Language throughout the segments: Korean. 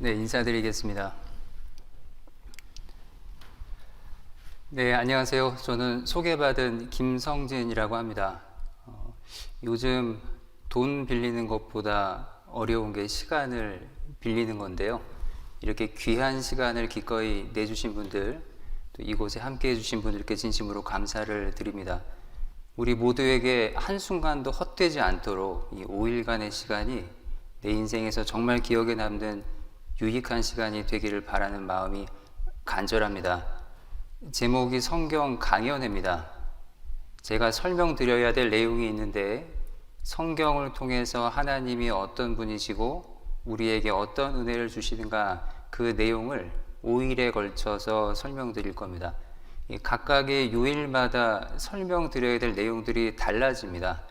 네, 인사드리겠습니다. 네, 안녕하세요. 저는 소개받은 김성진이라고 합니다. 어, 요즘 돈 빌리는 것보다 어려운 게 시간을 빌리는 건데요. 이렇게 귀한 시간을 기꺼이 내주신 분들, 또 이곳에 함께 해주신 분들께 진심으로 감사를 드립니다. 우리 모두에게 한순간도 헛되지 않도록 이 5일간의 시간이 내 인생에서 정말 기억에 남는 유익한 시간이 되기를 바라는 마음이 간절합니다. 제목이 성경 강연회입니다. 제가 설명드려야 될 내용이 있는데 성경을 통해서 하나님이 어떤 분이시고 우리에게 어떤 은혜를 주시는가 그 내용을 5일에 걸쳐서 설명드릴 겁니다. 이 각각의 요일마다 설명드려야 될 내용들이 달라집니다.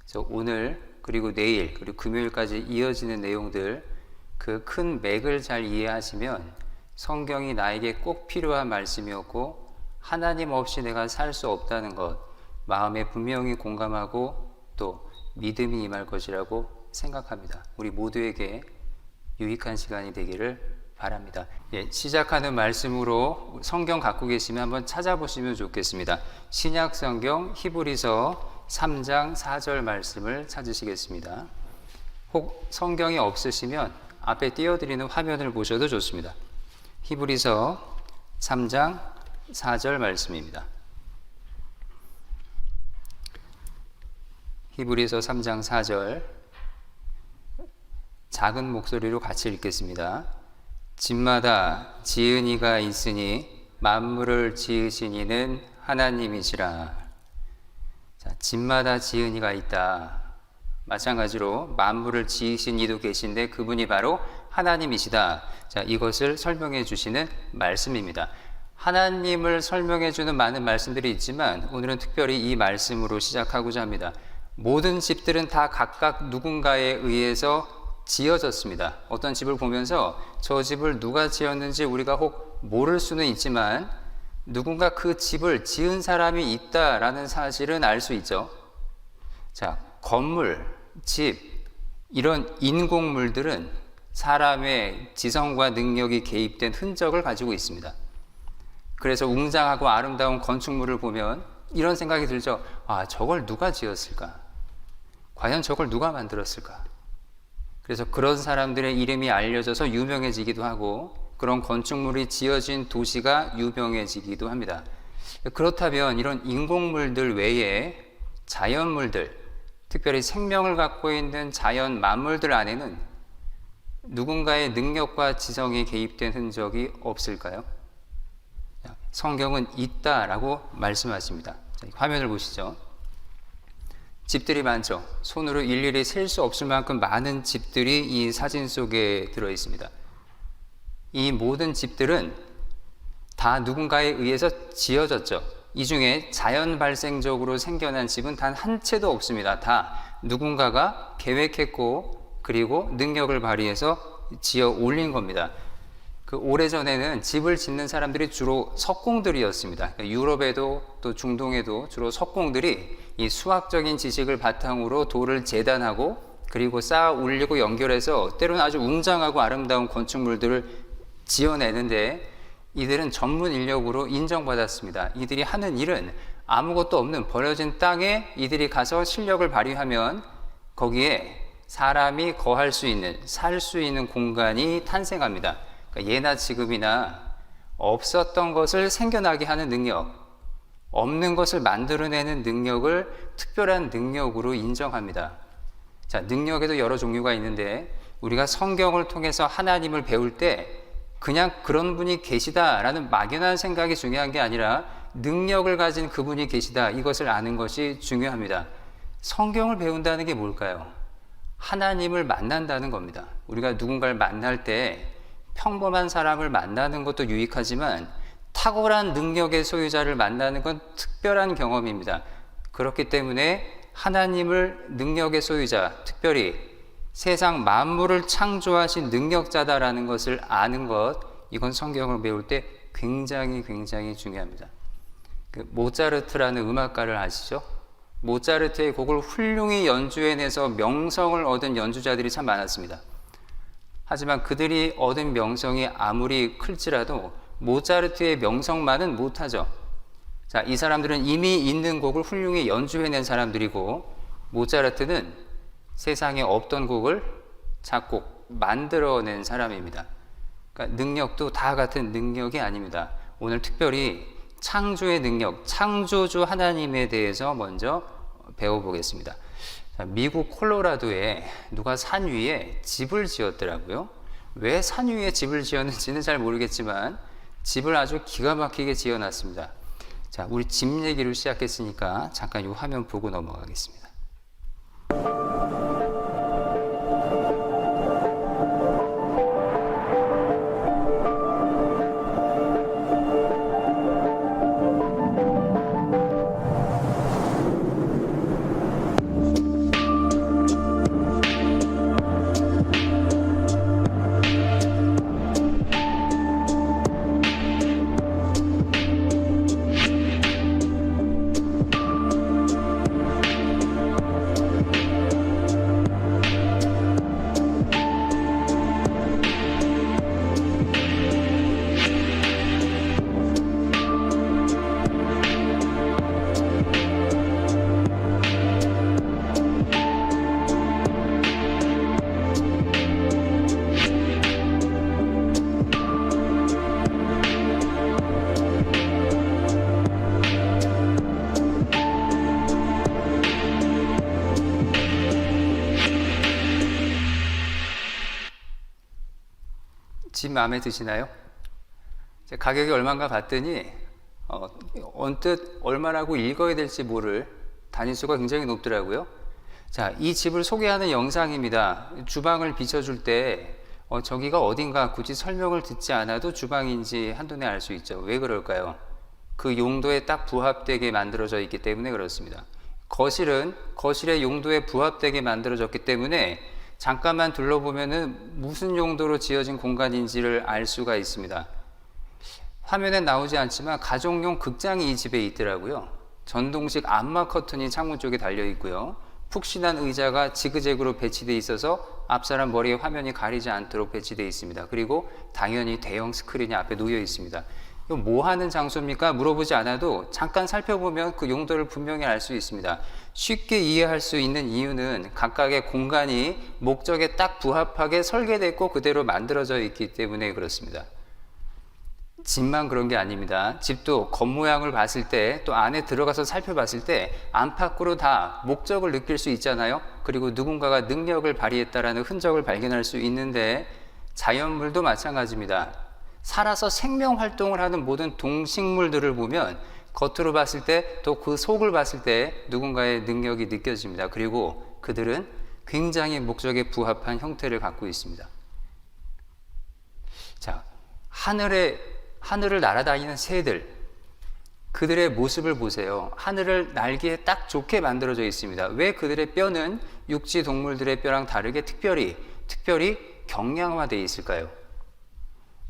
그래서 오늘 그리고 내일 그리고 금요일까지 이어지는 내용들 그 큰 맥을 잘 이해하시면 성경이 나에게 꼭 필요한 말씀이었고 하나님 없이 내가 살 수 없다는 것 마음에 분명히 공감하고 또 믿음이 임할 것이라고 생각합니다. 우리 모두에게 유익한 시간이 되기를 바랍니다. 예, 시작하는 말씀으로 성경 갖고 계시면 한번 찾아보시면 좋겠습니다. 신약 성경 히브리서 3장 4절 말씀을 찾으시겠습니다. 혹 성경이 없으시면 앞에 띄워드리는 화면을 보셔도 좋습니다. 히브리서 3장 4절 말씀입니다. 히브리서 3장 4절 작은 목소리로 같이 읽겠습니다. 집마다 지은 이가 있으니 만물을 지으신 이는 하나님이시라. 자, 집마다 지은 이가 있다. 마찬가지로 만물을 지으신 이도 계신데 그분이 바로 하나님이시다. 자, 이것을 설명해 주시는 말씀입니다. 하나님을 설명해 주는 많은 말씀들이 있지만 오늘은 특별히 이 말씀으로 시작하고자 합니다. 모든 집들은 다 각각 누군가에 의해서 지어졌습니다. 어떤 집을 보면서 저 집을 누가 지었는지 우리가 혹 모를 수는 있지만 누군가 그 집을 지은 사람이 있다라는 사실은 알 수 있죠. 자, 건물, 집, 이런 인공물들은 사람의 지성과 능력이 개입된 흔적을 가지고 있습니다. 그래서 웅장하고 아름다운 건축물을 보면 이런 생각이 들죠. 아, 저걸 누가 지었을까? 과연 저걸 누가 만들었을까? 그래서 그런 사람들의 이름이 알려져서 유명해지기도 하고 그런 건축물이 지어진 도시가 유명해지기도 합니다. 그렇다면 이런 인공물들 외에 자연물들, 특별히 생명을 갖고 있는 자연 만물들 안에는 누군가의 능력과 지성이 개입된 흔적이 없을까요? 성경은 있다라고 말씀하십니다. 화면을 보시죠. 집들이 많죠. 손으로 일일이 셀 수 없을 만큼 많은 집들이 이 사진 속에 들어 있습니다. 이 모든 집들은 다 누군가에 의해서 지어졌죠. 이 중에 자연 발생적으로 생겨난 집은 단 한 채도 없습니다. 다 누군가가 계획했고 그리고 능력을 발휘해서 지어 올린 겁니다. 그 오래전에는 집을 짓는 사람들이 주로 석공들이었습니다. 그러니까 유럽에도 또 중동에도 주로 석공들이 이 수학적인 지식을 바탕으로 돌을 재단하고 그리고 쌓아 올리고 연결해서 때로는 아주 웅장하고 아름다운 건축물들을 지어내는데 이들은 전문 인력으로 인정받았습니다. 이들이 하는 일은 아무것도 없는 버려진 땅에 이들이 가서 실력을 발휘하면 거기에 사람이 거할 수 있는, 살 수 있는 공간이 탄생합니다. 그러니까 예나 지금이나 없었던 것을 생겨나게 하는 능력, 없는 것을 만들어내는 능력을 특별한 능력으로 인정합니다. 자, 능력에도 여러 종류가 있는데 우리가 성경을 통해서 하나님을 배울 때 그냥 그런 분이 계시다라는 막연한 생각이 중요한 게 아니라 능력을 가진 그분이 계시다 이것을 아는 것이 중요합니다. 성경을 배운다는 게 뭘까요? 하나님을 만난다는 겁니다. 우리가 누군가를 만날 때 평범한 사람을 만나는 것도 유익하지만 탁월한 능력의 소유자를 만나는 건 특별한 경험입니다. 그렇기 때문에 하나님을 능력의 소유자, 특별히 세상 만물을 창조하신 능력자다라는 것을 아는 것, 이건 성경을 배울 때 굉장히 굉장히 중요합니다. 그 모차르트라는 음악가를 아시죠? 모차르트의 곡을 훌륭히 연주해내서 명성을 얻은 연주자들이 참 많았습니다. 하지만 그들이 얻은 명성이 아무리 클지라도 모차르트의 명성만은 못하죠. 자, 이 사람들은 이미 있는 곡을 훌륭히 연주해낸 사람들이고 모차르트는 세상에 없던 곡을 작곡 만들어낸 사람입니다. 그러니까 능력도 다 같은 능력이 아닙니다. 오늘 특별히 창조의 능력, 창조주 하나님에 대해서 먼저 배워보겠습니다. 자, 미국 콜로라도에 누가 산 위에 집을 지었더라고요. 왜 산 위에 집을 지었는지는 잘 모르겠지만 집을 아주 기가 막히게 지어놨습니다. 자, 우리 집 얘기로 시작했으니까 잠깐 이 화면 보고 넘어가겠습니다. 마음에 드시나요? 제 가격이 얼마인가 봤더니 어, 언뜻 얼마라고 읽어야 될지 모를 단위수가 굉장히 높더라고요. 자, 이 집을 소개하는 영상입니다. 주방을 비춰줄 때 어, 저기가 어딘가 굳이 설명을 듣지 않아도 주방인지 한눈에 알 수 있죠. 왜 그럴까요? 그 용도에 딱 부합되게 만들어져 있기 때문에 그렇습니다. 거실은 거실의 용도에 부합되게 만들어졌기 때문에 잠깐만 둘러보면은 무슨 용도로 지어진 공간인지를 알 수가 있습니다. 화면에 나오지 않지만 가정용 극장이 이 집에 있더라고요. 전동식 암막 커튼이 창문 쪽에 달려 있고요. 푹신한 의자가 지그재그로 배치돼 있어서 앞사람 머리에 화면이 가리지 않도록 배치돼 있습니다. 그리고 당연히 대형 스크린이 앞에 놓여 있습니다. 뭐 하는 장소입니까? 물어보지 않아도 잠깐 살펴보면 그 용도를 분명히 알 수 있습니다. 쉽게 이해할 수 있는 이유는 각각의 공간이 목적에 딱 부합하게 설계됐고 그대로 만들어져 있기 때문에 그렇습니다. 집만 그런 게 아닙니다. 집도 겉모양을 봤을 때 또 안에 들어가서 살펴봤을 때 안팎으로 다 목적을 느낄 수 있잖아요. 그리고 누군가가 능력을 발휘했다라는 흔적을 발견할 수 있는데 자연물도 마찬가지입니다. 살아서 생명 활동을 하는 모든 동식물들을 보면 겉으로 봤을 때 또 그 속을 봤을 때 누군가의 능력이 느껴집니다. 그리고 그들은 굉장히 목적에 부합한 형태를 갖고 있습니다. 자, 하늘에 하늘을 날아다니는 새들 그들의 모습을 보세요. 하늘을 날기에 딱 좋게 만들어져 있습니다. 왜 그들의 뼈는 육지 동물들의 뼈랑 다르게 특별히 특별히 경량화되어 있을까요?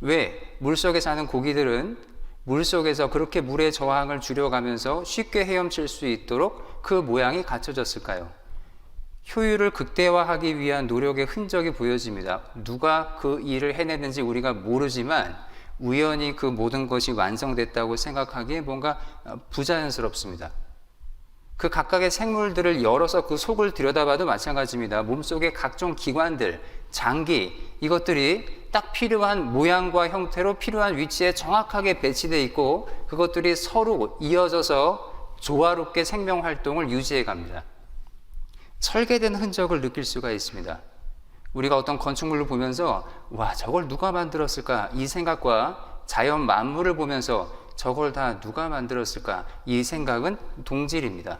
왜 물속에 사는 고기들은 물속에서 그렇게 물의 저항을 줄여가면서 쉽게 헤엄칠 수 있도록 그 모양이 갖춰졌을까요? 효율을 극대화하기 위한 노력의 흔적이 보여집니다. 누가 그 일을 해냈는지 우리가 모르지만 우연히 그 모든 것이 완성됐다고 생각하기에 뭔가 부자연스럽습니다. 그 각각의 생물들을 열어서 그 속을 들여다봐도 마찬가지입니다. 몸속의 각종 기관들, 장기, 이것들이 딱 필요한 모양과 형태로 필요한 위치에 정확하게 배치되어 있고 그것들이 서로 이어져서 조화롭게 생명 활동을 유지해 갑니다. 설계된 흔적을 느낄 수가 있습니다. 우리가 어떤 건축물을 보면서 와 저걸 누가 만들었을까 이 생각과 자연 만물을 보면서 저걸 다 누가 만들었을까 이 생각은 동질입니다.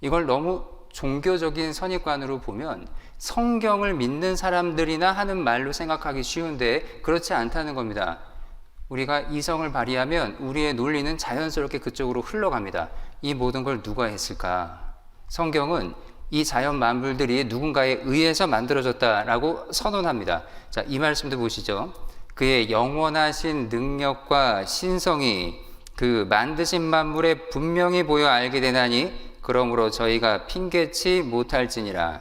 이걸 너무 종교적인 선입관으로 보면 성경을 믿는 사람들이나 하는 말로 생각하기 쉬운데 그렇지 않다는 겁니다. 우리가 이성을 발휘하면 우리의 논리는 자연스럽게 그쪽으로 흘러갑니다. 이 모든 걸 누가 했을까? 성경은 이 자연 만물들이 누군가에 의해서 만들어졌다라고 선언합니다. 자, 이 말씀도 보시죠. 그의 영원하신 능력과 신성이 그 만드신 만물에 분명히 보여 알게 되나니 그러므로 저희가 핑계치 못할지니라.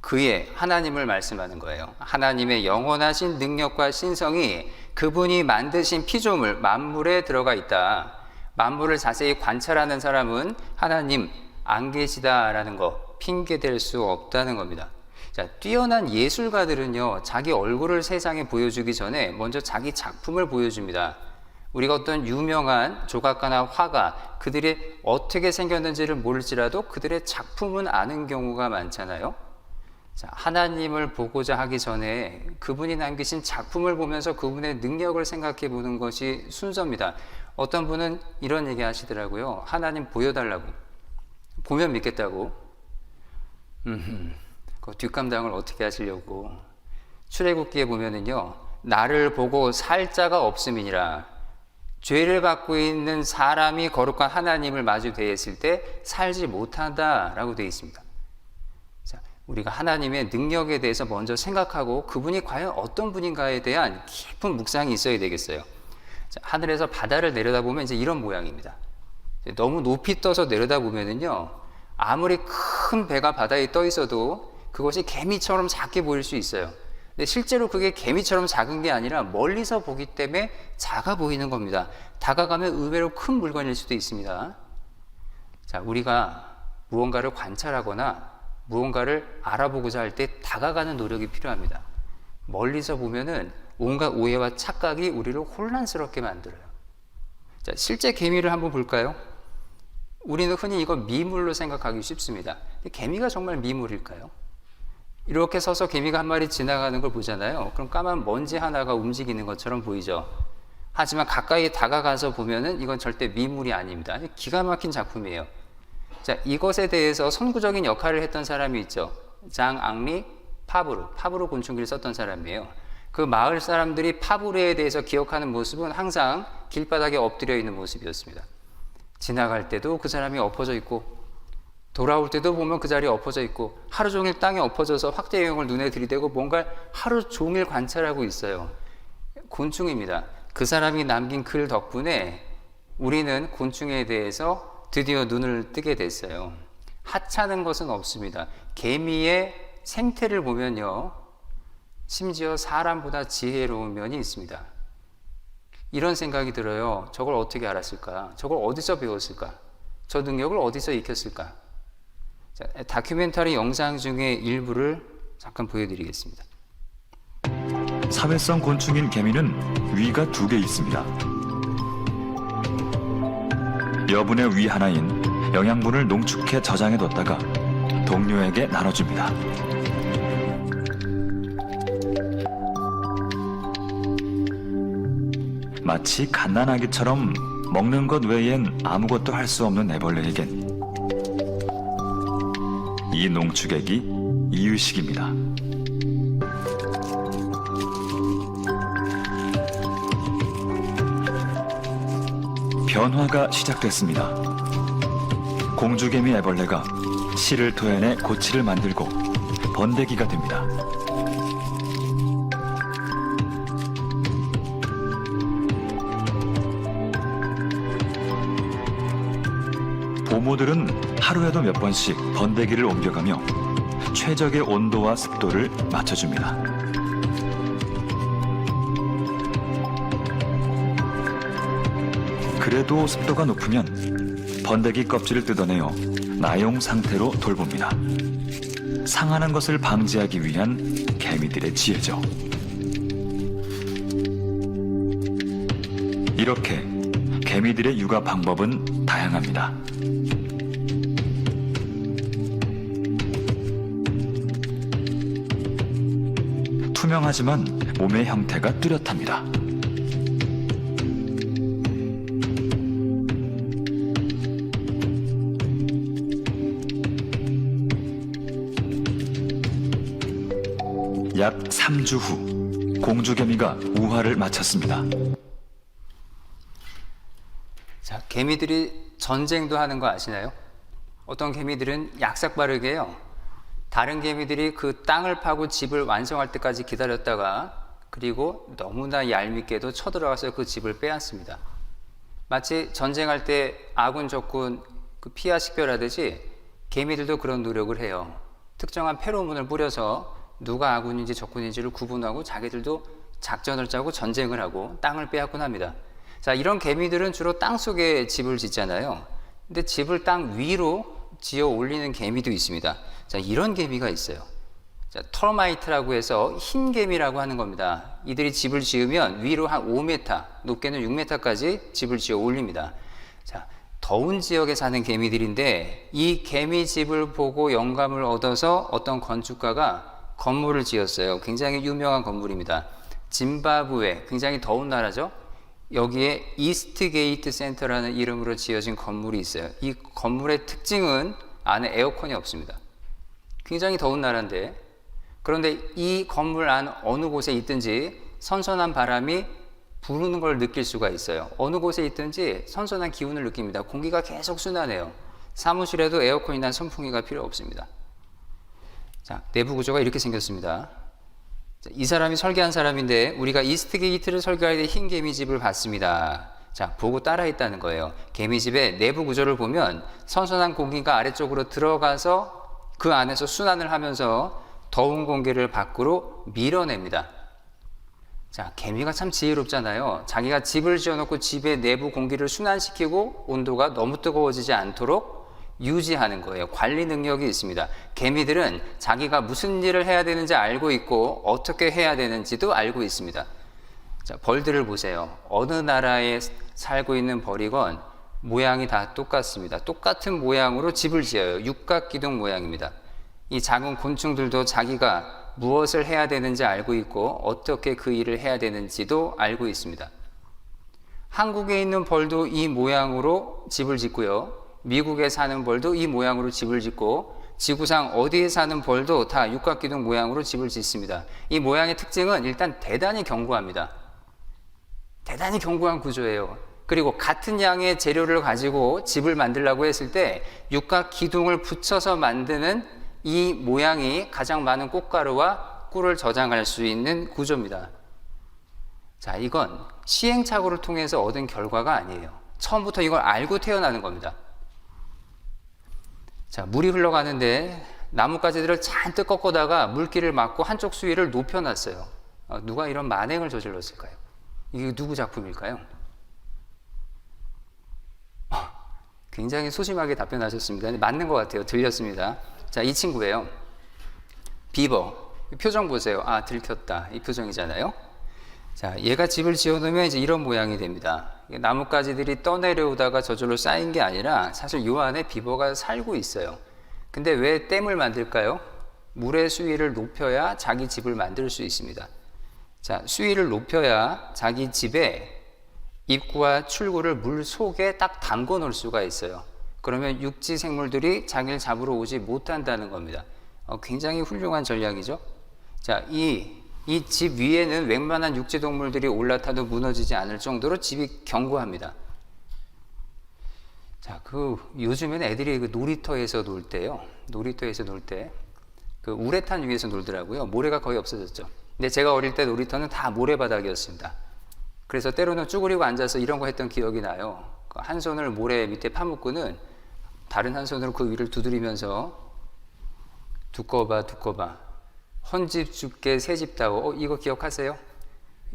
그의 하나님을 말씀하는 거예요. 하나님의 영원하신 능력과 신성이 그분이 만드신 피조물 만물에 들어가 있다. 만물을 자세히 관찰하는 사람은 하나님 안 계시다라는 거 핑계 댈수 없다는 겁니다. 자, 뛰어난 예술가들은요, 자기 얼굴을 세상에 보여주기 전에 먼저 자기 작품을 보여줍니다. 우리가 어떤 유명한 조각가나 화가 그들이 어떻게 생겼는지를 모를지라도 그들의 작품은 아는 경우가 많잖아요. 자, 하나님을 보고자 하기 전에 그분이 남기신 작품을 보면서 그분의 능력을 생각해 보는 것이 순서입니다. 어떤 분은 이런 얘기 하시더라고요. 하나님 보여달라고. 보면 믿겠다고. 음, 그 뒷감당을 어떻게 하시려고. 출애굽기에 보면은요. 나를 보고 살 자가 없음이니라. 죄를 갖고 있는 사람이 거룩한 하나님을 마주 대했을 때 살지 못한다라고 되어 있습니다. 자, 우리가 하나님의 능력에 대해서 먼저 생각하고 그분이 과연 어떤 분인가에 대한 깊은 묵상이 있어야 되겠어요. 자, 하늘에서 바다를 내려다보면 이제 이런 모양입니다. 너무 높이 떠서 내려다보면은요, 아무리 큰 배가 바다에 떠 있어도 그것이 개미처럼 작게 보일 수 있어요. 근데 실제로 그게 개미처럼 작은 게 아니라 멀리서 보기 때문에 작아 보이는 겁니다. 다가가면 의외로 큰 물건일 수도 있습니다. 자, 우리가 무언가를 관찰하거나 무언가를 알아보고자 할 때 다가가는 노력이 필요합니다. 멀리서 보면은 온갖 오해와 착각이 우리를 혼란스럽게 만들어요. 자, 실제 개미를 한번 볼까요? 우리는 흔히 이거 미물로 생각하기 쉽습니다. 개미가 정말 미물일까요? 이렇게 서서 개미가 한 마리 지나가는 걸 보잖아요. 그럼 까만 먼지 하나가 움직이는 것처럼 보이죠. 하지만 가까이 다가가서 보면은 이건 절대 미물이 아닙니다. 기가 막힌 작품이에요. 자, 이것에 대해서 선구적인 역할을 했던 사람이 있죠. 장 앙리 파브르, 파브르 곤충기를 썼던 사람이에요. 그 마을 사람들이 파브르에 대해서 기억하는 모습은 항상 길바닥에 엎드려 있는 모습이었습니다. 지나갈 때도 그 사람이 엎어져 있고 돌아올 때도 보면 그 자리에 엎어져 있고 하루 종일 땅에 엎어져서 확대형을 눈에 들이대고 뭔가 하루 종일 관찰하고 있어요. 곤충입니다. 그 사람이 남긴 글 덕분에 우리는 곤충에 대해서 드디어 눈을 뜨게 됐어요. 하찮은 것은 없습니다. 개미의 생태를 보면요. 심지어 사람보다 지혜로운 면이 있습니다. 이런 생각이 들어요. 저걸 어떻게 알았을까? 저걸 어디서 배웠을까? 저 능력을 어디서 익혔을까? 자, 다큐멘터리 영상 중에 일부를 잠깐 보여드리겠습니다. 사회성 곤충인 개미는 위가 두 개 있습니다. 여분의 위 하나인 영양분을 농축해 저장해 뒀다가 동료에게 나눠줍니다. 마치 갓난아기처럼 먹는 것 외엔 아무것도 할 수 없는 애벌레에겐 이 농축액이 이유식입니다. 변화가 시작됐습니다. 공주개미 애벌레가 씨를 토해내 고치를 만들고 번데기가 됩니다. 보모들은 하루에도 몇 번씩 번데기를 옮겨가며 최적의 온도와 습도를 맞춰줍니다. 그래도 습도가 높으면 번데기 껍질을 뜯어내어 나용 상태로 돌봅니다. 상하는 것을 방지하기 위한 개미들의 지혜죠. 이렇게 개미들의 육아 방법은 다양합니다. 투명하지만 몸의 형태가 뚜렷합니다. 약 3주 후 공주개미가 우화를 마쳤습니다. 자, 개미들이 전쟁도 하는 거 아시나요? 어떤 개미들은 약삭 빠르게요. 다른 개미들이 그 땅을 파고 집을 완성할 때까지 기다렸다가 그리고 너무나 얄밉게도 쳐들어가서 그 집을 빼앗습니다. 마치 전쟁할 때 아군 적군 그 피하 식별하듯이 개미들도 그런 노력을 해요. 특정한 페로몬을 뿌려서 누가 아군인지 적군인지를 구분하고 자기들도 작전을 짜고 전쟁을 하고 땅을 빼앗곤 합니다. 자, 이런 개미들은 주로 땅 속에 집을 짓잖아요. 근데 집을 땅 위로 지어 올리는 개미도 있습니다. 자, 이런 개미가 있어요. 자, 터마이트라고 해서 흰 개미라고 하는 겁니다. 이들이 집을 지으면 위로 한 5m, 높게는 6m까지 집을 지어 올립니다. 자, 더운 지역에 사는 개미들인데 이 개미 집을 보고 영감을 얻어서 어떤 건축가가 건물을 지었어요. 굉장히 유명한 건물입니다. 짐바브웨, 굉장히 더운 나라죠. 여기에 이스트 게이트 센터라는 이름으로 지어진 건물이 있어요. 이 건물의 특징은 안에 에어컨이 없습니다. 굉장히 더운 나라인데 그런데 이 건물 안 어느 곳에 있든지 선선한 바람이 부르는 걸 느낄 수가 있어요. 어느 곳에 있든지 선선한 기운을 느낍니다. 공기가 계속 순하네요. 사무실에도 에어컨이나 선풍기가 필요 없습니다. 자, 내부 구조가 이렇게 생겼습니다. 자, 이 사람이 설계한 사람인데 우리가 이스트 게이트를 설계할 때 흰 개미집을 봤습니다. 자, 보고 따라했다는 거예요. 개미집의 내부 구조를 보면 선선한 공기가 아래쪽으로 들어가서 그 안에서 순환을 하면서 더운 공기를 밖으로 밀어냅니다. 자, 개미가 참 지혜롭잖아요. 자기가 집을 지어놓고 집의 내부 공기를 순환시키고 온도가 너무 뜨거워지지 않도록 유지하는 거예요. 관리 능력이 있습니다. 개미들은 자기가 무슨 일을 해야 되는지 알고 있고 어떻게 해야 되는지도 알고 있습니다. 자, 벌들을 보세요. 어느 나라에 살고 있는 벌이건 모양이 다 똑같습니다. 똑같은 모양으로 집을 지어요. 육각기둥 모양입니다. 이 작은 곤충들도 자기가 무엇을 해야 되는지 알고 있고 어떻게 그 일을 해야 되는지도 알고 있습니다. 한국에 있는 벌도 이 모양으로 집을 짓고요. 미국에 사는 벌도 이 모양으로 집을 짓고 지구상 어디에 사는 벌도 다 육각기둥 모양으로 집을 짓습니다. 이 모양의 특징은 일단 대단히 견고합니다. 대단히 견고한 구조예요. 그리고 같은 양의 재료를 가지고 집을 만들려고 했을 때 육각 기둥을 붙여서 만드는 이 모양이 가장 많은 꽃가루와 꿀을 저장할 수 있는 구조입니다. 자, 이건 시행착오를 통해서 얻은 결과가 아니에요. 처음부터 이걸 알고 태어나는 겁니다. 자, 물이 흘러가는데 나뭇가지들을 잔뜩 꺾어다가 물길을 막고 한쪽 수위를 높여놨어요. 어, 누가 이런 만행을 저질렀을까요? 이게 누구 작품일까요? 어, 굉장히 소심하게 답변하셨습니다. 맞는 것 같아요. 들렸습니다. 자, 이 친구예요. 비버. 표정 보세요. 아, 들켰다. 이 표정이잖아요. 자, 얘가 집을 지어놓으면 이제 이런 모양이 됩니다. 나뭇가지들이 떠내려오다가 저절로 쌓인 게 아니라 사실 요 안에 비버가 살고 있어요. 근데 왜 댐을 만들까요? 물의 수위를 높여야 자기 집을 만들 수 있습니다. 자, 수위를 높여야 자기 집에 입구와 출구를 물 속에 딱 담궈 놓을 수가 있어요. 그러면 육지 생물들이 자기를 잡으러 오지 못한다는 겁니다. 어, 굉장히 훌륭한 전략이죠. 자, 이 이 집 위에는 웬만한 육지 동물들이 올라타도 무너지지 않을 정도로 집이 견고합니다. 자, 그 요즘에는 애들이 그 놀이터에서 놀 때요. 놀이터에서 놀 때 그 우레탄 위에서 놀더라고요. 모래가 거의 없어졌죠. 근데 제가 어릴 때 놀이터는 다 모래바닥이었습니다. 그래서 때로는 쭈그리고 앉아서 이런 거 했던 기억이 나요. 그한 손을 모래 밑에 파묻고는 다른 한 손으로 그 위를 두드리면서 두꺼봐 두꺼봐 헌집 죽게 새집 다워 어, 이거 기억하세요?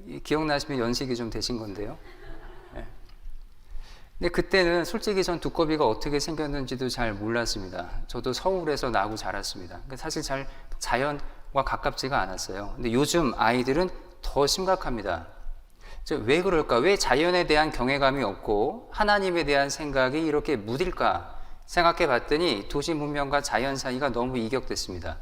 이- 기억나시면 연식이 좀 되신 건데요. 네. 근데 그때는 솔직히 전 두꺼비가 어떻게 생겼는지도 잘 몰랐습니다. 저도 서울에서 나고 자랐습니다. 사실 잘 자연과 가깝지가 않았어요. 근데 요즘 아이들은 더 심각합니다. 저왜 그럴까? 왜 자연에 대한 경외감이 없고 하나님에 대한 생각이 이렇게 무딜까? 생각해 봤더니 도시 문명과 자연 사이가 너무 이격됐습니다.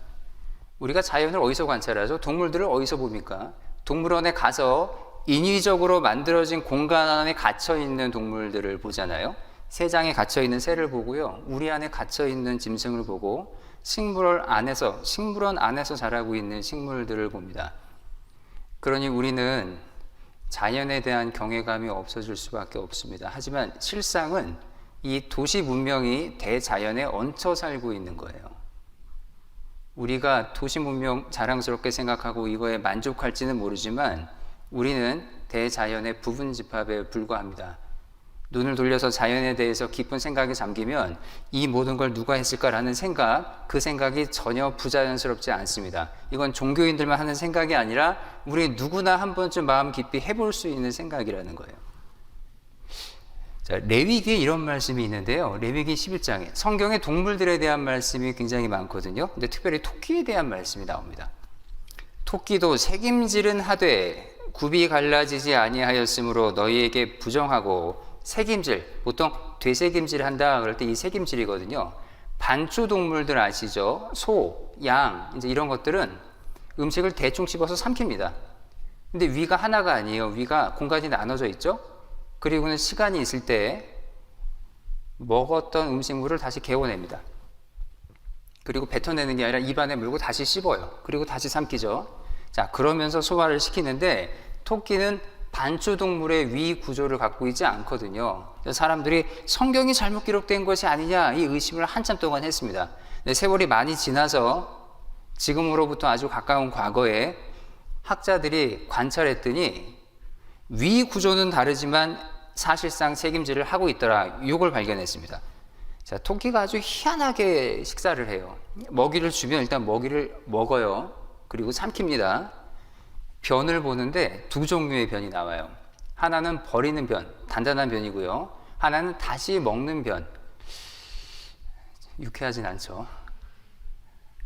우리가 자연을 어디서 관찰하죠? 동물들을 어디서 봅니까? 동물원에 가서 인위적으로 만들어진 공간 안에 갇혀 있는 동물들을 보잖아요. 새장에 갇혀 있는 새를 보고요. 우리 안에 갇혀 있는 짐승을 보고 식물원 안에서 식물원 안에서 자라고 있는 식물들을 봅니다. 그러니 우리는 자연에 대한 경외감이 없어질 수밖에 없습니다. 하지만 실상은 이 도시 문명이 대자연에 얹혀 살고 있는 거예요. 우리가 도시 문명 자랑스럽게 생각하고 이거에 만족할지는 모르지만 우리는 대자연의 부분 집합에 불과합니다. 눈을 돌려서 자연에 대해서 깊은 생각에 잠기면 이 모든 걸 누가 했을까라는 생각, 그 생각이 전혀 부자연스럽지 않습니다. 이건 종교인들만 하는 생각이 아니라 우리 누구나 한 번쯤 마음 깊이 해볼 수 있는 생각이라는 거예요. 자, 레위기에 이런 말씀이 있는데요. 레위기 11장에 성경에 동물들에 대한 말씀이 굉장히 많거든요. 근데 특별히 토끼에 대한 말씀이 나옵니다. 토끼도 책임질은 하되 굽이 갈라지지 아니하였으므로 너희에게 부정하고 책임질 보통 되책임질 한다 그럴 때 이 책임질이거든요. 반추 동물들 아시죠? 소, 양 이제 이런 것들은 음식을 대충 씹어서 삼킵니다. 근데 위가 하나가 아니에요. 위가 공간이 나눠져 있죠. 그리고는 시간이 있을 때 먹었던 음식물을 다시 개워냅니다. 그리고 뱉어내는 게 아니라 입안에 물고 다시 씹어요. 그리고 다시 삼키죠. 자, 그러면서 소화를 시키는데 토끼는 반추동물의 위 구조를 갖고 있지 않거든요. 사람들이 성경이 잘못 기록된 것이 아니냐 이 의심을 한참 동안 했습니다. 세월이 많이 지나서 지금으로부터 아주 가까운 과거에 학자들이 관찰했더니 위 구조는 다르지만 사실상 책임질을 하고 있더라. 이걸 발견했습니다. 자, 토끼가 아주 희한하게 식사를 해요. 먹이를 주면 일단 먹이를 먹어요. 그리고 삼킵니다. 변을 보는데 두 종류의 변이 나와요. 하나는 버리는 변, 단단한 변이고요. 하나는 다시 먹는 변. 유쾌하진 않죠.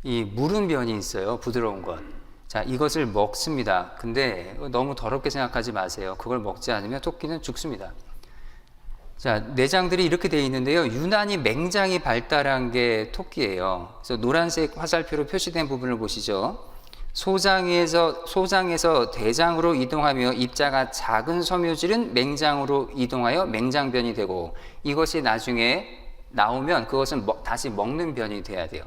이 무른 변이 있어요. 부드러운 것. 자, 이것을 먹습니다. 근데 너무 더럽게 생각하지 마세요. 그걸 먹지 않으면 토끼는 죽습니다. 자, 내장들이 이렇게 되어 있는데요. 유난히 맹장이 발달한 게 토끼예요. 그래서 노란색 화살표로 표시된 부분을 보시죠. 소장에서 소장에서 대장으로 이동하며 입자가 작은 섬유질은 맹장으로 이동하여 맹장변이 되고 이것이 나중에 나오면 그것은 먹- 다시 먹는 변이 돼야 돼요.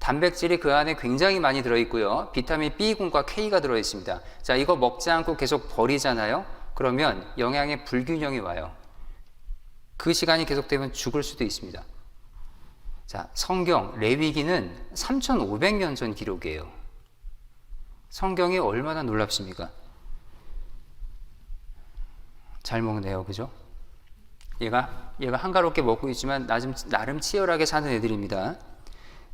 단백질이 그 안에 굉장히 많이 들어 있고요. 비타민 B군과 K가 들어 있습니다. 자, 이거 먹지 않고 계속 버리잖아요. 그러면 영양의 불균형이 와요. 그 시간이 계속되면 죽을 수도 있습니다. 자, 성경 레위기는 3,500년 전 기록이에요. 성경이 얼마나 놀랍습니까? 잘 먹네요, 그죠? 얘가 얘가 한가롭게 먹고 있지만 나름 치열하게 사는 애들입니다.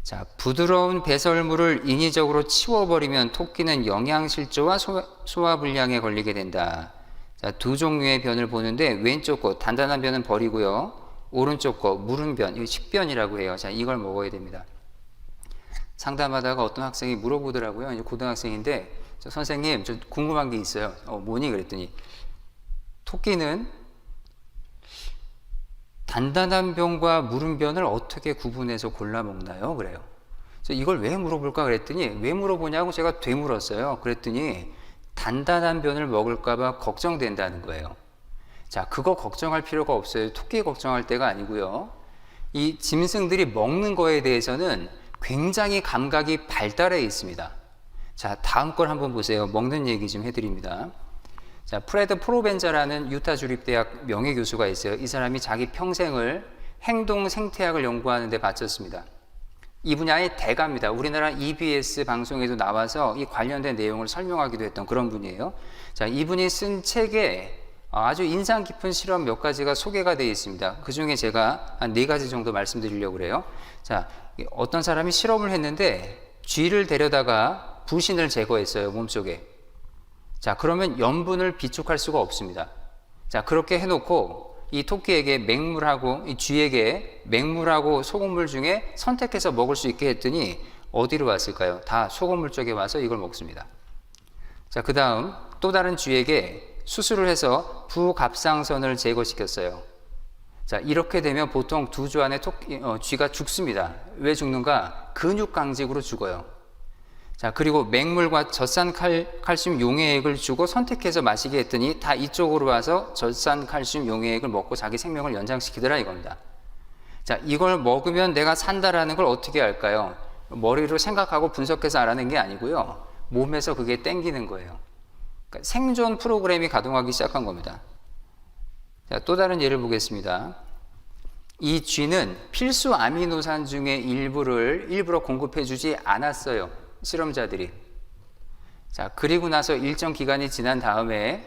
자, 부드러운 배설물을 인위적으로 치워버리면 토끼는 영양실조와 소화, 소화 불량에 걸리게 된다. 자, 두 종류의 변을 보는데 왼쪽 거 단단한 변은 버리고요. 오른쪽 거 무른 변, 이거 식변이라고 해요. 자, 이걸 먹어야 됩니다. 상담하다가 어떤 학생이 물어보더라고요. 이제 고등학생인데 저 선생님 저 궁금한 게 있어요. 어, 뭐니 그랬더니 토끼는 단단한 변과 무른 변을 어떻게 구분해서 골라 먹나요? 그래요. 그래서 이걸 왜 물어볼까 그랬더니 왜 물어보냐고 제가 되물었어요. 그랬더니 단단한 변을 먹을까봐 걱정된다는 거예요. 자, 그거 걱정할 필요가 없어요. 토끼 걱정할 때가 아니고요. 이 짐승들이 먹는 거에 대해서는 굉장히 감각이 발달해 있습니다. 자, 다음 걸 한번 보세요. 먹는 얘기 좀 해드립니다. 자, 프레드 프로벤자라는 유타 주립대학 명예 교수가 있어요. 이 사람이 자기 평생을 행동 생태학을 연구하는 데 바쳤습니다. 이 분야의 대가입니다. 우리나라 EBS 방송에도 나와서 이 관련된 내용을 설명하기도 했던 그런 분이에요. 자, 이분이 쓴 책에 아주 인상 깊은 실험 몇 가지가 소개가 되어 있습니다. 그 중에 제가 한 네 가지 정도 말씀드리려고 그래요. 자, 어떤 사람이 실험을 했는데 쥐를 데려다가 부신을 제거했어요, 몸속에. 자, 그러면 염분을 비축할 수가 없습니다. 자, 그렇게 해놓고 이 토끼에게 맹물하고 이 쥐에게 맹물하고 소금물 중에 선택해서 먹을 수 있게 했더니 어디로 왔을까요? 다 소금물 쪽에 와서 이걸 먹습니다. 자, 그 다음 또 다른 쥐에게 수술을 해서 부갑상선을 제거시켰어요. 자, 이렇게 되면 보통 두 주 안에 토끼, 어, 쥐가 죽습니다. 왜 죽는가? 근육 강직으로 죽어요. 자, 그리고 맹물과 젖산 칼, 칼슘 용해액을 주고 선택해서 마시게 했더니 다 이쪽으로 와서 젖산 칼슘 용해액을 먹고 자기 생명을 연장시키더라 이겁니다. 자, 이걸 먹으면 내가 산다라는 걸 어떻게 알까요? 머리로 생각하고 분석해서 알아낸 게 아니고요. 몸에서 그게 땡기는 거예요. 그러니까 생존 프로그램이 가동하기 시작한 겁니다. 자, 또 다른 예를 보겠습니다. 이 쥐는 필수 아미노산 중에 일부를 일부러 공급해 주지 않았어요. 실험자들이. 자, 그리고 나서 일정 기간이 지난 다음에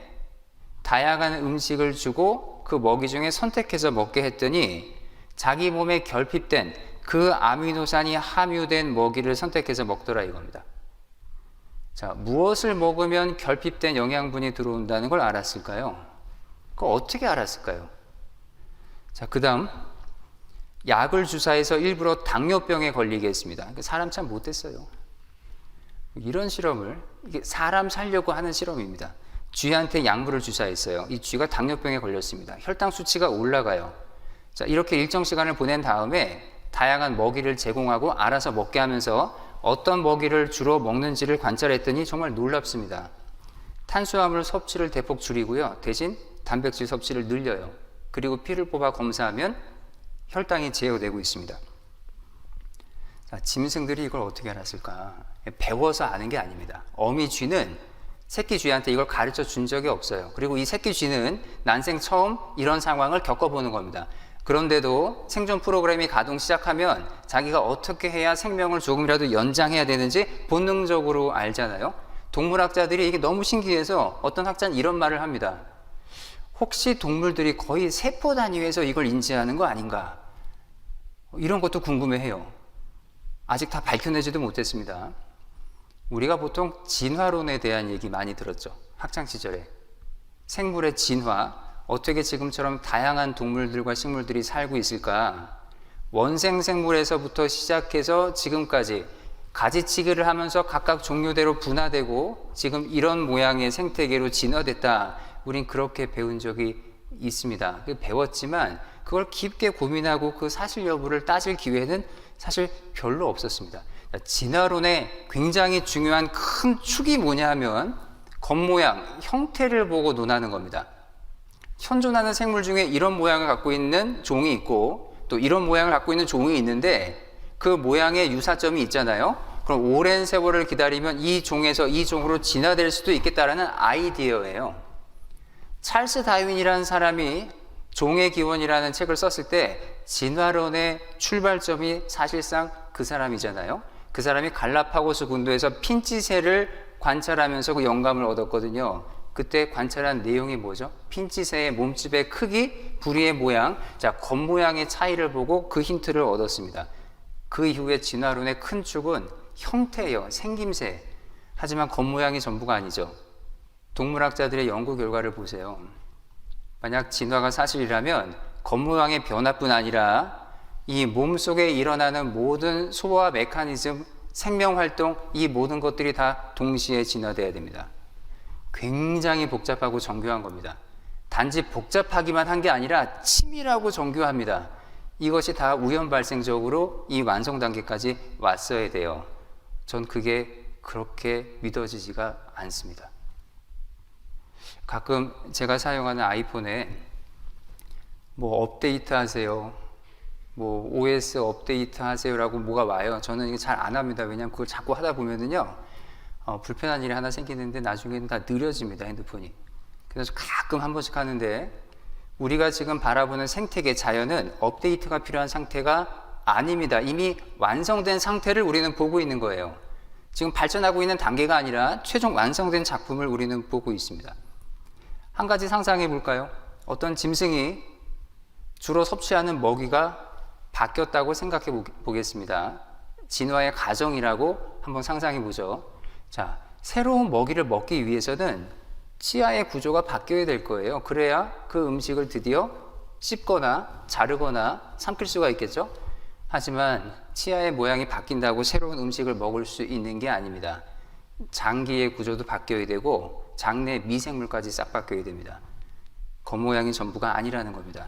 다양한 음식을 주고 그 먹이 중에 선택해서 먹게 했더니 자기 몸에 결핍된 그 아미노산이 함유된 먹이를 선택해서 먹더라 이겁니다. 자, 무엇을 먹으면 결핍된 영양분이 들어온다는 걸 알았을까요? 그걸 어떻게 알았을까요? 자, 그 다음, 약을 주사해서 일부러 당뇨병에 걸리게 했습니다. 사람 참 못됐어요. 이런 실험을, 이게 사람 살려고 하는 실험입니다. 쥐한테 약물을 주사했어요. 이 쥐가 당뇨병에 걸렸습니다. 혈당 수치가 올라가요. 자, 이렇게 일정 시간을 보낸 다음에 다양한 먹이를 제공하고 알아서 먹게 하면서 어떤 먹이를 주로 먹는지를 관찰했더니 정말 놀랍습니다. 탄수화물 섭취를 대폭 줄이고요. 대신 단백질 섭취를 늘려요. 그리고 피를 뽑아 검사하면 혈당이 제어되고 있습니다. 자, 짐승들이 이걸 어떻게 알았을까? 배워서 아는 게 아닙니다. 어미 쥐는 새끼 쥐한테 이걸 가르쳐 준 적이 없어요. 그리고 이 새끼 쥐는 난생 처음 이런 상황을 겪어보는 겁니다. 그런데도 생존 프로그램이 가동 시작하면 자기가 어떻게 해야 생명을 조금이라도 연장해야 되는지 본능적으로 알잖아요. 동물학자들이 이게 너무 신기해서 어떤 학자는 이런 말을 합니다. 혹시 동물들이 거의 세포 단위에서 이걸 인지하는 거 아닌가? 이런 것도 궁금해해요. 아직 다 밝혀내지도 못했습니다. 우리가 보통 진화론에 대한 얘기 많이 들었죠. 학창 시절에. 생물의 진화, 어떻게 지금처럼 다양한 동물들과 식물들이 살고 있을까? 원생 생물에서부터 시작해서 지금까지 가지치기를 하면서 각각 종류대로 분화되고 지금 이런 모양의 생태계로 진화됐다. 우린 그렇게 배운 적이 있습니다. 그 배웠지만 그걸 깊게 고민하고 그 사실 여부를 따질 기회는 사실 별로 없었습니다. 진화론의 굉장히 중요한 큰 축이 뭐냐 하면 겉모양, 형태를 보고 논하는 겁니다. 현존하는 생물 중에 이런 모양을 갖고 있는 종이 있고 또 이런 모양을 갖고 있는 종이 있는데 그 모양의 유사점이 있잖아요. 그럼 오랜 세월을 기다리면 이 종에서 이 종으로 진화될 수도 있겠다라는 아이디어예요. 찰스 다윈이라는 사람이 종의 기원이라는 책을 썼을 때 진화론의 출발점이 사실상 그 사람이잖아요. 그 사람이 갈라파고스 군도에서 핀치새를 관찰하면서 그 영감을 얻었거든요. 그때 관찰한 내용이 뭐죠? 핀치새의 몸집의 크기, 부리의 모양, 자, 겉모양의 차이를 보고 그 힌트를 얻었습니다. 그 이후에 진화론의 큰 축은 형태예요. 생김새. 하지만 겉모양이 전부가 아니죠. 동물학자들의 연구 결과를 보세요. 만약 진화가 사실이라면 겉모양의 변화뿐 아니라 이 몸 속에 일어나는 모든 소화 메커니즘, 생명 활동, 이 모든 것들이 다 동시에 진화돼야 됩니다. 굉장히 복잡하고 정교한 겁니다. 단지 복잡하기만 한 게 아니라 치밀하고 정교합니다. 이것이 다 우연 발생적으로 이 완성 단계까지 왔어야 돼요. 전 그게 그렇게 믿어지지가 않습니다. 가끔 제가 사용하는 아이폰에 뭐 업데이트 하세요. 뭐 OS 업데이트 하세요라고 뭐가 와요. 저는 이거 잘안 합니다. 왜냐하면 그걸 자꾸 하다 보면은요 어, 불편한 일이 하나 생기는데 나중에는 다 느려집니다 핸드폰이. 그래서 가끔 한 번씩 하는데 우리가 지금 바라보는 생태계 자연은 업데이트가 필요한 상태가 아닙니다. 이미 완성된 상태를 우리는 보고 있는 거예요. 지금 발전하고 있는 단계가 아니라 최종 완성된 작품을 우리는 보고 있습니다. 한 가지 상상해 볼까요? 어떤 짐승이 주로 섭취하는 먹이가 바뀌었다고 생각해 보겠습니다. 진화의 과정이라고 한번 상상해 보죠. 자, 새로운 먹이를 먹기 위해서는 치아의 구조가 바뀌어야 될 거예요. 그래야 그 음식을 드디어 씹거나 자르거나 삼킬 수가 있겠죠. 하지만 치아의 모양이 바뀐다고 새로운 음식을 먹을 수 있는 게 아닙니다. 장기의 구조도 바뀌어야 되고 장내 미생물까지 싹 바뀌어야 됩니다. 겉모양이 전부가 아니라는 겁니다.